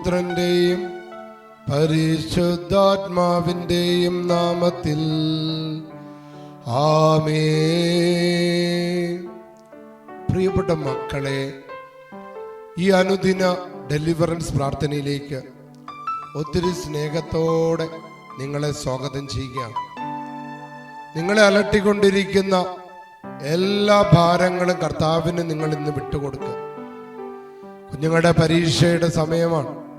പുത്രന്റെയും പരിശുദ്ധാത്മാവിന്റെയും നാമത്തിൽ. ആമേ പ്രിയപ്പെട്ട മക്കളെ ഈ അനുദിന ഡെലിവറൻസ് പ്രാർത്ഥനയിലേക്ക് ഒത്തിരി സ്നേഹത്തോടെ നിങ്ങളെ സ്വാഗതം ചെയ്യുകയാണ്. നിങ്ങളെ അലട്ടിക്കൊണ്ടിരിക്കുന്ന എല്ലാ ഭാരങ്ങളും കർത്താവിന് നിങ്ങൾ ഇന്ന് വിട്ടുകൊടുക്കുക. കുഞ്ഞുങ്ങളുടെ പരീക്ഷയുടെ സമയമാണ്.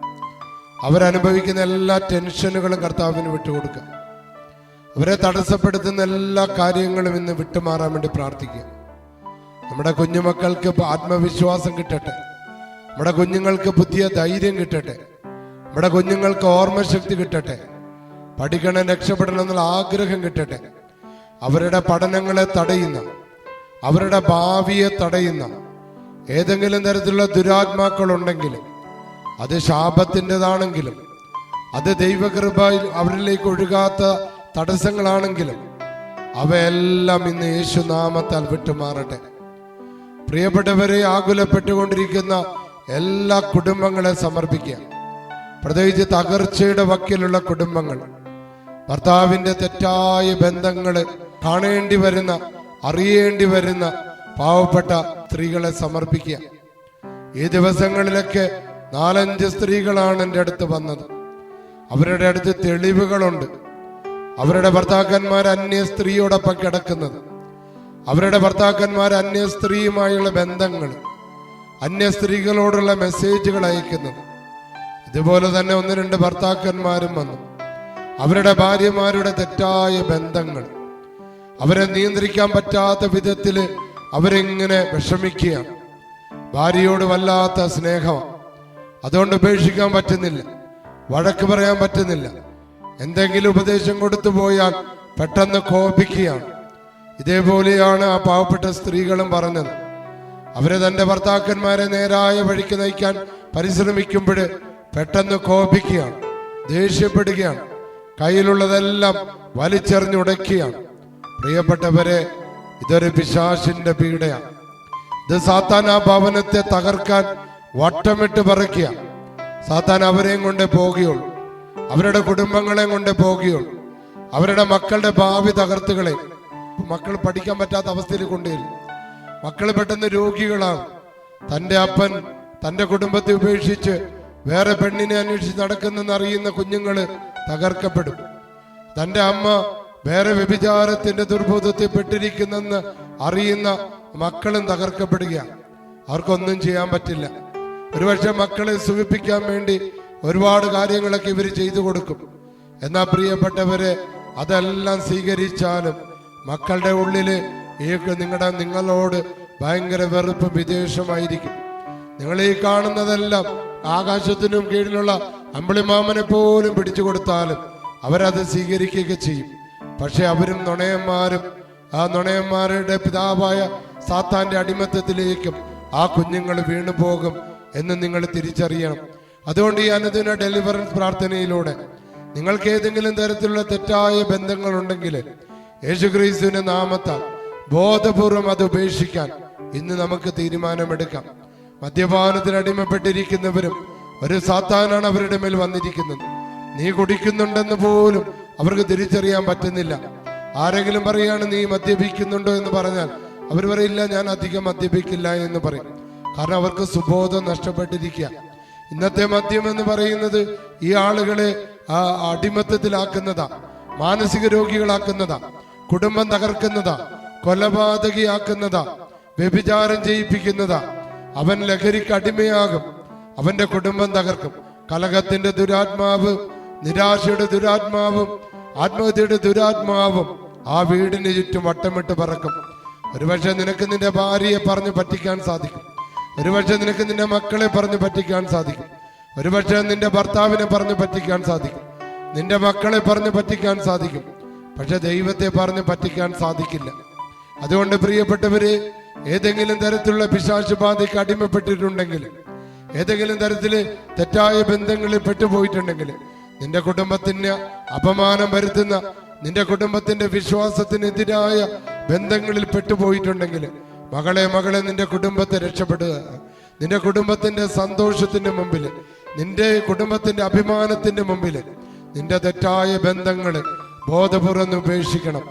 അവരനുഭവിക്കുന്ന എല്ലാ ടെൻഷനുകളും കർത്താവിന് വിട്ടുകൊടുക്കുക. അവരെ തടസ്സപ്പെടുത്തുന്ന എല്ലാ കാര്യങ്ങളും ഇന്ന് വിട്ടുമാറാൻ വേണ്ടി പ്രാർത്ഥിക്കുക. നമ്മുടെ കുഞ്ഞുമക്കൾക്ക് ആത്മവിശ്വാസം കിട്ടട്ടെ. നമ്മുടെ കുഞ്ഞുങ്ങൾക്ക് പുതിയ ധൈര്യം കിട്ടട്ടെ. നമ്മുടെ കുഞ്ഞുങ്ങൾക്ക് ഓർമ്മശക്തി കിട്ടട്ടെ. പഠിക്കണം രക്ഷപ്പെടണം എന്നുള്ള ആഗ്രഹം കിട്ടട്ടെ. അവരുടെ പഠനങ്ങളെ തടയുന്ന അവരുടെ ഭാവിയെ തടയുന്ന ഏതെങ്കിലും തരത്തിലുള്ള ദുരാത്മാക്കൾ ഉണ്ടെങ്കിലും അത് ശാപത്തിന്റെതാണെങ്കിലും അത് ദൈവകൃപയിൽ അവരിലേക്ക് ഒഴുകാത്ത തടസ്സങ്ങളാണെങ്കിലും അവയെല്ലാം ഇന്ന് യേശുനാമത്താൽ വിട്ടുമാറട്ടെ. പ്രിയപ്പെട്ടവരെ ആകുലപ്പെട്ടുകൊണ്ടിരിക്കുന്ന എല്ലാ കുടുംബങ്ങളെ സമർപ്പിക്കുക. പ്രത്യേകിച്ച് തകർച്ചയുടെ വക്കിലുള്ള കുടുംബങ്ങൾ ഭർത്താവിന്റെ തെറ്റായ ബന്ധങ്ങൾ കാണേണ്ടി വരുന്ന അറിയേണ്ടി വരുന്ന പാവപ്പെട്ട സ്ത്രീകളെ സമർപ്പിക്കുക. ഈ ദിവസങ്ങളിലൊക്കെ നാലഞ്ച് സ്ത്രീകളാണ് എന്റെ അടുത്ത് വന്നത്. അവരുടെ അടുത്ത് തെളിവുകളുണ്ട്. അവരുടെ ഭർത്താക്കന്മാർ അന്യ സ്ത്രീയോടൊപ്പം കിടക്കുന്നത്. അവരുടെ ഭർത്താക്കന്മാർ അന്യ സ്ത്രീയുമായുള്ള ബന്ധങ്ങൾ. അന്യ സ്ത്രീകളോടുള്ള മെസ്സേജുകൾ അയക്കുന്നത്. ഇതുപോലെ തന്നെ ഒന്ന് രണ്ട് ഭർത്താക്കന്മാരും വന്നു. അവരുടെ ഭാര്യമാരുടെ തെറ്റായ ബന്ധങ്ങൾ. അവരെ നിയന്ത്രിക്കാൻ പറ്റാത്ത വിധത്തിൽ അവരെങ്ങനെ വിഷമിക്കുകയാണ്. ഭാര്യയോട് വല്ലാത്ത സ്നേഹമാണ്. അതുകൊണ്ട് ഉപേക്ഷിക്കാൻ പറ്റുന്നില്ല. വഴക്ക് പറയാൻ പറ്റുന്നില്ല. എന്തെങ്കിലും ഉപദേശം കൊടുത്തു പോയാൽ പെട്ടെന്ന് കോപിക്കുകയാണ്. ഇതേപോലെയാണ് ആ പാവപ്പെട്ട സ്ത്രീകളും പറഞ്ഞത്. അവരെ തന്റെ ഭർത്താക്കന്മാരെ നേരായ വഴിക്ക് നയിക്കാൻ പരിശ്രമിക്കുമ്പോൾ പെട്ടെന്ന് കോപിക്കുകയാണ് ദേഷ്യപ്പെടുകയാണ് കയ്യിലുള്ളതെല്ലാം വലിച്ചെറിഞ്ഞുടയ്ക്കുകയാണ് പ്രിയപ്പെട്ടവരെ ഇതൊരു പിശാശിന്റെ പീഡയാണ്. ഇത് സാത്താൻ ആ ഭവനത്തെ തകർക്കാൻ വട്ടമിട്ട് പറിക്കുക. സാത്താൻ അവരെയും കൊണ്ട് പോകുകയുള്ളൂ. അവരുടെ കുടുംബങ്ങളെയും കൊണ്ട് പോകുകയുള്ളൂ. അവരുടെ മക്കളുടെ ഭാവി തകർത്തുകളെ. മക്കൾ പഠിക്കാൻ പറ്റാത്ത അവസ്ഥയിൽ കൊണ്ടുവരും. മക്കൾ പെട്ടെന്ന് രോഗികളാണ് തന്റെ അപ്പൻ തന്റെ കുടുംബത്തെ ഉപേക്ഷിച്ച് വേറെ പെണ്ണിനെ അന്വേഷിച്ച് നടക്കുന്നെന്ന് അറിയുന്ന കുഞ്ഞുങ്ങൾ തകർക്കപ്പെടും. തന്റെ അമ്മ വേറെ വ്യഭിചാരത്തിന്റെ ദുർബോധത്തിൽ പെട്ടിരിക്കുന്നെന്ന് അറിയുന്ന മക്കളും തകർക്കപ്പെടുകയാണ്. അവർക്കൊന്നും ചെയ്യാൻ പറ്റില്ല. ഒരുപക്ഷെ മക്കളെ സുഖിപ്പിക്കാൻ വേണ്ടി ഒരുപാട് കാര്യങ്ങളൊക്കെ ഇവർ ചെയ്തു കൊടുക്കും. എന്നാ പ്രിയപ്പെട്ടവരെ അതെല്ലാം സ്വീകരിച്ചാലും മക്കളുടെ ഉള്ളിൽ ഈ നിങ്ങളുടെ നിങ്ങളോട് ഭയങ്കര വെറുപ്പ് വിദേശമായിരിക്കും നിങ്ങൾ ഈ കാണുന്നതെല്ലാം ആകാശത്തിനും കീഴിലുള്ള അമ്പിളിമാമനെ പോലും പിടിച്ചു കൊടുത്താലും അവരത് സ്വീകരിക്കുകയൊക്കെ ചെയ്യും. പക്ഷെ അവരും നുണയന്മാരും ആ നുണയന്മാരുടെ പിതാവായ സാത്താന്റെ അടിമത്തത്തിലേക്കും ആ കുഞ്ഞുങ്ങൾ വീണു പോകും എന്ന് നിങ്ങൾ തിരിച്ചറിയണം. അതുകൊണ്ട് ഈ അനുദിന ഡെലിവറൻസ് പ്രാർത്ഥനയിലൂടെ നിങ്ങൾക്ക് ഏതെങ്കിലും തരത്തിലുള്ള തെറ്റായ ബന്ധങ്ങൾ ഉണ്ടെങ്കിൽ യേശുക്രിസ്തുവിന്റെ നാമത്താൽ ബോധപൂർവം അത് ഉപേക്ഷിക്കാൻ ഇന്ന് നമുക്ക് തീരുമാനമെടുക്കാം. മദ്യപാനത്തിന് അടിമപ്പെട്ടിരിക്കുന്നവരും ഒരു സാത്താനാണ് അവരുടെ മേൽ വന്നിരിക്കുന്നത്. നീ കുടിക്കുന്നുണ്ടെന്ന് പോലും അവർക്ക് തിരിച്ചറിയാൻ പറ്റുന്നില്ല. ആരെങ്കിലും പറയാണ് നീ മദ്യപിക്കുന്നുണ്ടോ എന്ന് പറഞ്ഞാൽ അവർ പറയില്ല ഞാൻ അധികം മദ്യപിക്കില്ല എന്ന് പറയും. കാരണം അവർക്ക് സുബോധം നഷ്ടപ്പെട്ടിരിക്കുക. ഇന്നത്തെ മദ്യം എന്ന് പറയുന്നത് ഈ ആളുകളെ ആ അടിമത്തത്തിലാക്കുന്നതാ മാനസിക രോഗികളാക്കുന്നതാ കുടുംബം തകർക്കുന്നതാ കൊലപാതകിയാക്കുന്നതാ വ്യഭിചാരം ചെയ്യിപ്പിക്കുന്നതാ. അവൻ ലഹരിക്ക് അടിമയാകും അവന്റെ കുടുംബം തകർക്കും. കലഹത്തിന്റെ ദുരാത്മാവ് നിരാശയുടെ ദുരാത്മാവും ആത്മഹത്യയുടെ ദുരാത്മാവും ആ വീടിന് ചുറ്റും വട്ടമിട്ട് പറക്കും. ഒരുപക്ഷെ നിനക്ക് നിന്റെ ഭാര്യയെ പറഞ്ഞ് പറ്റിക്കാൻ സാധിക്കും. ഒരുപക്ഷെ നിനക്ക് നിന്റെ മക്കളെ പറഞ്ഞു പറ്റിക്കാൻ സാധിക്കും. ഒരുപക്ഷെ നിന്റെ ഭർത്താവിനെ പറഞ്ഞു പറ്റിക്കാൻ സാധിക്കും. നിന്റെ മക്കളെ പറഞ്ഞു പറ്റിക്കാൻ സാധിക്കും. പക്ഷെ ദൈവത്തെ പറഞ്ഞു പറ്റിക്കാൻ സാധിക്കില്ല. അതുകൊണ്ട് പ്രിയപ്പെട്ടവര് ഏതെങ്കിലും തരത്തിലുള്ള പിശാശുബാധയ്ക്ക് അടിമപ്പെട്ടിട്ടുണ്ടെങ്കിൽ ഏതെങ്കിലും തരത്തിൽ തെറ്റായ ബന്ധങ്ങളിൽ പെട്ടുപോയിട്ടുണ്ടെങ്കിൽ നിന്റെ കുടുംബത്തിന് അപമാനം വരുത്തുന്ന നിന്റെ കുടുംബത്തിന്റെ വിശ്വാസത്തിനെതിരായ ബന്ധങ്ങളിൽ പെട്ടുപോയിട്ടുണ്ടെങ്കിൽ മകളെ മകളെ നിന്റെ കുടുംബത്തെ രക്ഷപ്പെടുക. നിന്റെ കുടുംബത്തിന്റെ സന്തോഷത്തിന്റെ മുമ്പിൽ നിന്റെ കുടുംബത്തിന്റെ അഭിമാനത്തിന്റെ മുമ്പിൽ നിന്റെ തെറ്റായ ബന്ധങ്ങൾ ബോധപൂർവം ഉപേക്ഷിക്കണം.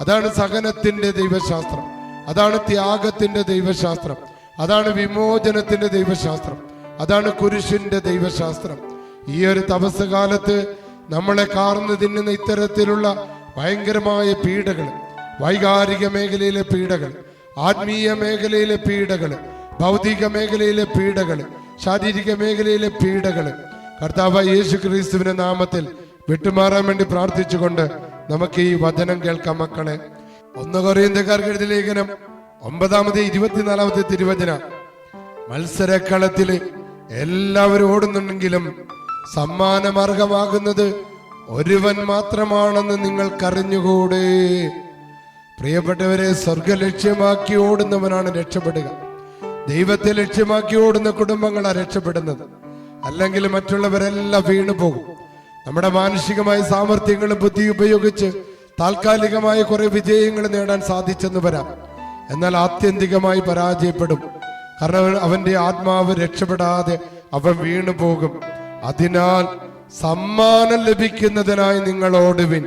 അതാണ് സഹനത്തിന്റെ ദൈവശാസ്ത്രം. അതാണ് ത്യാഗത്തിന്റെ ദൈവശാസ്ത്രം. അതാണ് വിമോചനത്തിന്റെ ദൈവശാസ്ത്രം. അതാണ് കുരിശിന്റെ ദൈവശാസ്ത്രം. ഈ ഒരു തപസ് കാലത്ത് നമ്മളെ കാർന്നു തിന്നുന്ന ഇത്തരത്തിലുള്ള ഭയങ്കരമായ പീഡകൾ വൈകാരിക മേഖലയിലെ പീഡകൾ ആത്മീയ മേഖലയിലെ പീഡകൾ ഭൗതിക മേഖലയിലെ പീഡകൾ ശാരീരിക മേഖലയിലെ പീഡകൾ കർത്താവ് യേശു ക്രിസ്തുവിന്റെ നാമത്തിൽ വിട്ടുമാറാൻ വേണ്ടി പ്രാർത്ഥിച്ചുകൊണ്ട് നമുക്ക് ഈ വചനം കേൾക്കാം മക്കളെ. ഒന്ന് കൊറിയന്തക്കാർക്ക് എഴുതി ലേഖനം ഒമ്പതാമത്തെ ഇരുപത്തിനാലാമത്തെ തിരുവചന. മത്സരക്കളത്തിൽ എല്ലാവരും ഓടുന്നുണ്ടെങ്കിലും സമ്മാനമാർഗമാകുന്നത് ഒരുവൻ മാത്രമാണെന്ന് നിങ്ങൾക്കറിഞ്ഞുകൂടെ? പ്രിയപ്പെട്ടവരെ സ്വർഗ ലക്ഷ്യമാക്കി ഓടുന്നവനാണ് രക്ഷപ്പെടുക. ദൈവത്തെ ലക്ഷ്യമാക്കി ഓടുന്ന കുടുംബങ്ങളാണ് രക്ഷപ്പെടുന്നത്. അല്ലെങ്കിൽ മറ്റുള്ളവരെല്ലാം വീണു പോകും. നമ്മുടെ മാനസികമായ സാമർഥ്യങ്ങളും ബുദ്ധി ഉപയോഗിച്ച് താൽക്കാലികമായ കുറെ വിജയങ്ങൾ നേടാൻ സാധിച്ചെന്ന് വരാം. എന്നാൽ ആത്യന്തികമായി പരാജയപ്പെടും. കാരണം അവന്റെ ആത്മാവ് രക്ഷപ്പെടാതെ അവൻ വീണു പോകും. അതിനാൽ സമ്മാനം ലഭിക്കുന്നതിനായി നിങ്ങൾ ഓടുവിൻ.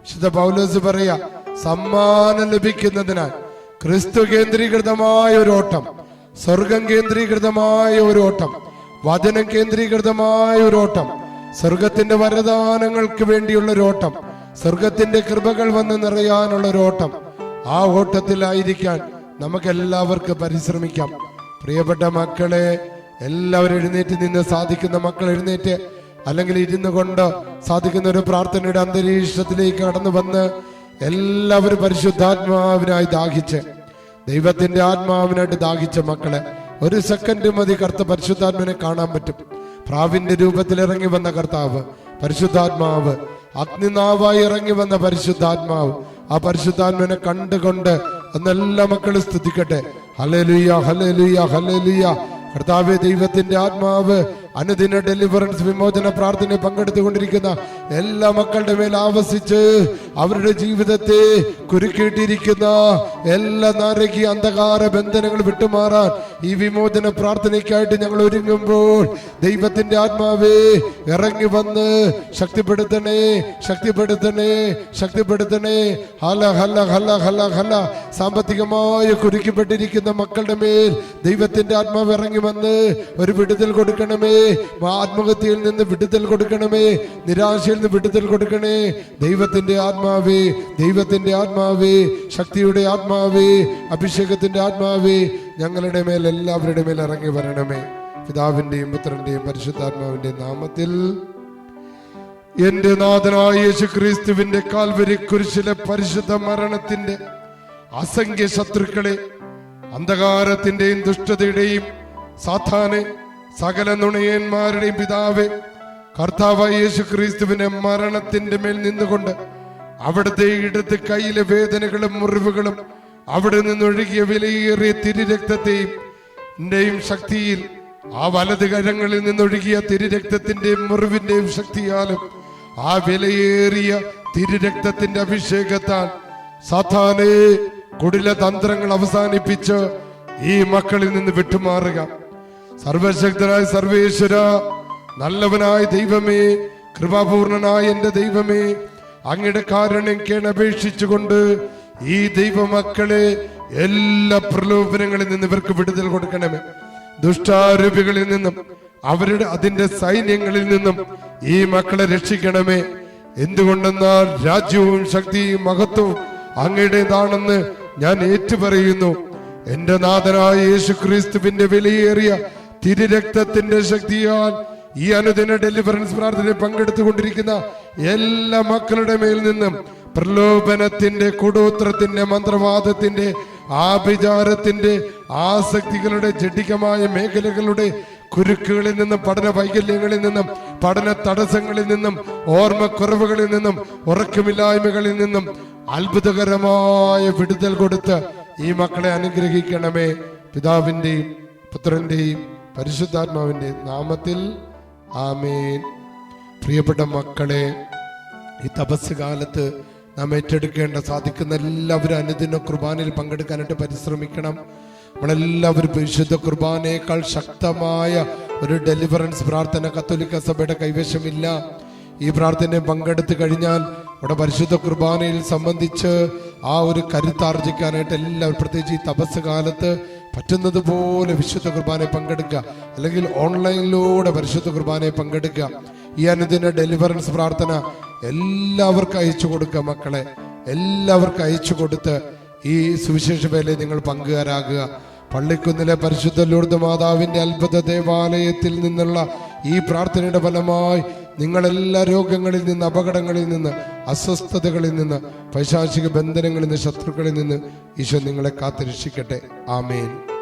വിശുദ്ധ പൗലോസ് പറയാ സമ്മാനം ലഭിക്കുന്നതിനാൽ ക്രിസ്തു കേന്ദ്രീകൃതമായ ഒരു ഓട്ടം സ്വർഗം കേന്ദ്രീകൃതമായ ഒരു ഓട്ടം വചനം കേന്ദ്രീകൃതമായ ഒരു ഓട്ടം സ്വർഗത്തിന്റെ വരദാനങ്ങൾക്ക് വേണ്ടിയുള്ള ഒരു ഓട്ടം സ്വർഗത്തിന്റെ കൃപകൾ വന്ന് നിറയാനുള്ള ഒരു ഓട്ടം. ആ ഓട്ടത്തിലായിരിക്കാൻ നമുക്ക് എല്ലാവർക്കും പരിശ്രമിക്കാം. പ്രിയപ്പെട്ട മക്കളെ എല്ലാവരും എഴുന്നേറ്റ് നിന്ന് സാധിക്കുന്ന മക്കൾ എഴുന്നേറ്റ് അല്ലെങ്കിൽ ഇരുന്നു കൊണ്ട് സാധിക്കുന്ന ഒരു പ്രാർത്ഥനയുടെ അന്തരീക്ഷത്തിലേക്ക് കടന്നു വന്ന് എല്ലാവരും പരിശുദ്ധാത്മാവിനായി ദാഹിച്ച് ദൈവത്തിന്റെ ആത്മാവിനായിട്ട് ദാഹിച്ച മക്കളെ ഒരു സെക്കൻഡ് മതി കർത്ത പരിശുദ്ധാത്മാവിനെ കാണാൻ പറ്റും. പ്രാവിന്റെ രൂപത്തിൽ ഇറങ്ങി വന്ന കർത്താവ് പരിശുദ്ധാത്മാവ് അഗ്നിനാവായി ഇറങ്ങി വന്ന പരിശുദ്ധാത്മാവ് ആ പരിശുദ്ധാത്മാവിനെ കണ്ടുകൊണ്ട് എന്നെല്ലാ മക്കളും സ്തുതിക്കട്ടെ. ഹലലുയ ഹലലുയ ഹലലുയ കർത്താവ് ദൈവത്തിന്റെ ആത്മാവ് അനുദിന ഡെലിവറൻസ് വിമോചന പ്രാർത്ഥന പങ്കെടുത്തുകൊണ്ടിരിക്കുന്ന എല്ലാ മക്കളുടെ മേൽ ആവസിച്ച് അവരുടെ ജീവിതത്തെ കുരുക്കിയിട്ടിരിക്കുന്ന എല്ലാ നാരകീയ അന്ധകാര ബന്ധനങ്ങൾ വിട്ടുമാറാൻ ഈ വിമോചന പ്രാർത്ഥനയ്ക്കായിട്ട് ഞങ്ങൾ ഒരുങ്ങുമ്പോൾ ദൈവത്തിന്റെ ആത്മാവേ ഇറങ്ങി വന്ന് ശക്തിപ്പെടുത്തണേ ശക്തിപ്പെടുത്തണേ ശക്തിപ്പെടുത്തണേ. ഹല ഹല ഹല ഹല ഹല. സാമ്പത്തികമായി കുരുക്കിപ്പെട്ടിരിക്കുന്ന മക്കളുടെ മേൽ ദൈവത്തിന്റെ ആത്മാവ് ഇറങ്ങി വന്ന് ഒരു വിടുതൽ കൊടുക്കണമേ. ആത്മഹത്യയിൽ നിന്ന് വിടുതൽ കൊടുക്കണമേ. നിരാശയിൽ നിന്ന് വിടുതൽ കൊടുക്കണേ. ദൈവത്തിന്റെ ആത്മാവേ ദൈവത്തിന്റെ ആത്മാവേ ശക്തിയുടെ ആത്മാവേ അഭിഷേകത്തിന്റെ ആത്മാവേ ഞങ്ങളുടെ മേൽ എല്ലാവരുടെ മേൽ ഇറങ്ങി വരണമേ. പിതാവിന്റെയും പുത്രന്റെയും പരിശുദ്ധാത്മാവിന്റെ നാമത്തിൽ എന്റെ നാഥനായ യേശു ക്രിസ്തുവിന്റെ കാൽവരി കുരിശിലെ പരിശുദ്ധ മരണത്തിന്റെ അസംഖ്യ ശത്രുക്കളെ അന്ധകാരത്തിന്റെയും ദുഷ്ടതയുടെയും സാധാനെ സകല നുണയന്മാരുടെയും പിതാവേ കർത്താവായ യേശു ക്രിസ്തുവിന്റെ മരണത്തിന്റെ മേൽ നിന്നുകൊണ്ട് അവിടുത്തെ ഇടത്ത് കയ്യിലെ വേദനകളും മുറിവുകളും അവിടെ നിന്നൊഴുകിയ വിലയേറിയ തിരുരക്തത്തെയും ന്റെയും ശക്തിയിൽ ആ വലത് കരങ്ങളിൽ നിന്നൊഴുകിയ തിരുരക്തത്തിന്റെയും മുറിവിന്റെയും ശക്തിയാലും ആ വിലയേറിയ തിരുരക്തത്തിന്റെ അഭിഷേകത്താൽ സാധാനെ കുടില തന്ത്രങ്ങൾ അവസാനിപ്പിച്ച് ഈ മക്കളിൽ നിന്ന് വിട്ടുമാറുക. സർവശക്തനായ സർവേശ്വര നല്ലവനായ ദൈവമേ കൃപാപൂർണനായ എന്റെ ദൈവമേ അങ്ങയുടെ കാരണം കേണപേക്ഷിച്ചുകൊണ്ട് ഈ ദൈവമക്കളെ എല്ലാ പ്രലോഭനങ്ങളിൽ നിന്ന് ഇവർക്ക് വിടുതൽ കൊടുക്കണമേ. ദുഷ്ടാരൂപികളിൽ നിന്നും അവരുടെ അതിന്റെ സൈന്യങ്ങളിൽ നിന്നും ഈ മക്കളെ രക്ഷിക്കണമേ. എന്തുകൊണ്ടെന്നാൽ രാജ്യവും ശക്തിയും മഹത്വവും അങ്ങയുടേതാണെന്ന് ഞാൻ ഏറ്റുപറയുന്നു. എന്റെ നാഥനായ യേശു ക്രിസ്തുവിന്റെ വിലയേറിയ തിരുരക്തത്തിന്റെ ശക്തിയാൽ ഈ അനുദിന ഡെലിവറൻസ് പ്രാർത്ഥനയിൽ പങ്കെടുത്തുകൊണ്ടിരിക്കുന്ന എല്ലാ മക്കളുടെ മേൽ നിന്നും പ്രലോഭനത്തിന്റെ കുടൂത്രത്തിന്റെ മന്ത്രവാദത്തിന്റെ ആഭിചാരത്തിന്റെ ആസക്തികളുടെ ജഡികമായ മേഖലകളുടെ കുരുക്കുകളിൽ നിന്നും പഠന വൈകല്യങ്ങളിൽ നിന്നും പഠന തടസ്സങ്ങളിൽ നിന്നും ഓർമ്മക്കുറവുകളിൽ നിന്നും ഉറക്കമില്ലായ്മകളിൽ നിന്നും അത്ഭുതകരമായ വിടുതൽ കൊടുത്ത് ഈ മക്കളെ അനുഗ്രഹിക്കണമേ. പിതാവിന്റെയും പുത്രന്റെയും പരിശുദ്ധാത്മാവിന്റെയും നാമത്തിൽ ആമേൻ. പ്രിയപ്പെട്ട മക്കളെ ഈ തപസ് കാലത്ത് നാം ഏറ്റെടുക്കേണ്ട സാധിക്കുന്ന എല്ലാവരും അനുദിന കുർബാനയിൽ പങ്കെടുക്കാനായിട്ട് പരിശ്രമിക്കണം. നമ്മളെല്ലാവരും പരിശുദ്ധ കുർബാനയേക്കാൾ ശക്തമായ ഒരു ഡെലിവറൻസ് പ്രാർത്ഥന കത്തോലിക്ക സഭയുടെ കൈവശമില്ല. ഈ പ്രാർത്ഥനയെ പങ്കെടുത്തു കഴിഞ്ഞാൽ അവിടെ പരിശുദ്ധ കുർബാനയിൽ സംബന്ധിച്ച് ആ ഒരു കരുത്താർജിക്കാനായിട്ട് എല്ലാവരും പ്രത്യേകിച്ച് ഈ തപസ് കാലത്ത് പറ്റുന്നത് പോലെ വിശുദ്ധ കുർബാനയെ പങ്കെടുക്കുക. അല്ലെങ്കിൽ ഓൺലൈനിലൂടെ പരിശുദ്ധ കുർബാനയെ പങ്കെടുക്കുക. ഈ അനുദിന ഡെലിവറൻസ് പ്രാർത്ഥന എല്ലാവർക്കും അയച്ചു കൊടുക്കുക മക്കളെ. എല്ലാവർക്കും അയച്ചു കൊടുത്ത് ഈ സുവിശേഷ വേലയിൽ നിങ്ങൾ പങ്കുകാരാകുക. പള്ളിക്കുന്നിലെ പരിശുദ്ധ ലൂർദ് മാതാവിന്റെ അത്ഭുത ദേവാലയത്തിൽ നിന്നുള്ള ഈ പ്രാർത്ഥനയുടെ ഫലമായി നിങ്ങളെല്ലാ രോഗങ്ങളിൽ നിന്ന് അപകടങ്ങളിൽ നിന്ന് അസ്വസ്ഥതകളിൽ നിന്ന് പൈശാചിക ബന്ധനങ്ങളിൽ നിന്ന് ശത്രുക്കളിൽ നിന്ന് ഈശോ നിങ്ങളെ കാത്തുരക്ഷിക്കട്ടെ. ആമേൻ.